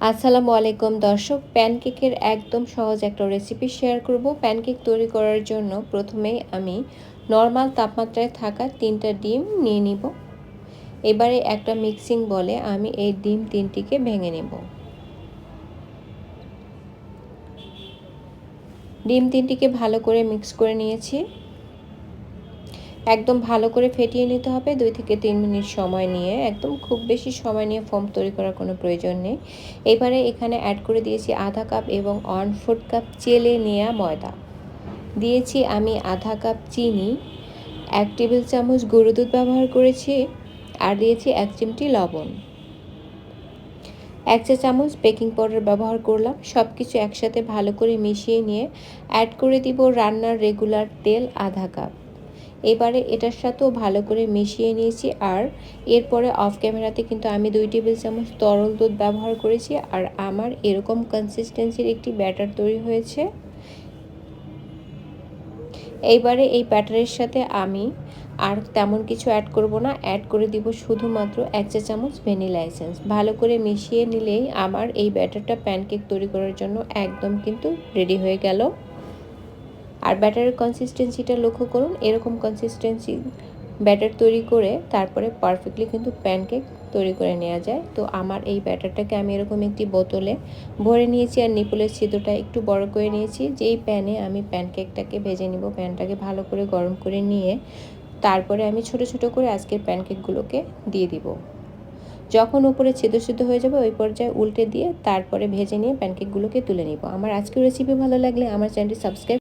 আসসালামু আলাইকুম দর্শক, প্যানকেকের একদম সহজ একটা রেসিপি শেয়ার করব। প্যানকেক তৈরি করার জন্য প্রথমেই আমি নর্মাল তাপমাত্রায় থাকা তিনটা ডিম নিয়ে নিব। এবারে একটা মিক্সিং বলে আমি এই ডিম তিনটিকে ভেঙে নেব। ডিম তিনটিকে ভালো করে মিক্স করে নিয়েছি। একদম ভালো করে ফেটিয়ে নিতে হবে। দুই থেকে তিন মিনিট সময় নিয়ে, একদম খুব বেশি সময় নিয়ে ফোম তৈরি করার কোনো প্রয়োজন নেই। এবারে এখানে অ্যাড করে দিয়েছি আধা কাপ এবং ওয়ান ফোর্থ কাপ চেলে নেওয়া ময়দা। দিয়েছি আমি আধা কাপ চিনি, এক টেবিল চামচ গরু দুধ ব্যবহার করেছি আর দিয়েছি এক চিমটি লবণ। এক চা চামচ বেকিং পাউডার ব্যবহার করলাম সব কিছু একসাথে ভালো করে মিশিয়ে নিয়ে অ্যাড করে দিব রান্নার রেগুলার তেল আধা কাপ এবারে এটার সাথেও ভালো করে মিশিয়ে নিয়েছি আর এরপরে অফ ক্যামেরাতে কিন্তু আমি দুই টেবিল চামচ তরল দুধ ব্যবহার করেছি আর আমার এরকম কনসিস্টেন্সির একটি ব্যাটার তৈরি হয়েছে। এইবারে এই ব্যাটারের সাথে আমি আর তেমন কিছু অ্যাড করব না অ্যাড করে দিব শুধুমাত্র এক চা চামচ ভ্যানিলা এসেন্স ভালো করে মিশিয়ে নিলেই আমার এই ব্যাটারটা প্যানকেক তৈরি করার জন্য একদম কিন্তু রেডি হয়ে গেল। আর ব্যাটারের কনসিস্টেন্সিটা লক্ষ্য করুন, এরকম কনসিস্টেন্সি ব্যাটার তৈরি করে তারপরে পারফেক্টলি কিন্তু প্যানকেক তৈরি করে নেওয়া যায়। তো আমার এই ব্যাটারটাকে আমি এরকম একটি বোতলে ভরে নিয়েছি আর নিপুলের ছিদ্রটা একটু বড় করে নিয়েছি। যেই প্যানে আমি প্যানকেকটাকে ভেজে নিব, প্যানটাকে ভালো করে গরম করে নিয়ে তারপরে আমি ছোট ছোট করে আজকের প্যানকেকগুলোকে দিয়ে দিব। যখন উপরে ছেদো ছেদো হয়ে যাবে, ওই পর্যায়ে উল্টে দিয়ে তারপরে ভেজে নিয়ে প্যানকেকগুলোকে তুলে নিব। আমার আজকের রেসিপি ভালো লাগলে আমার চ্যানেলটি সাবস্ক্রাইব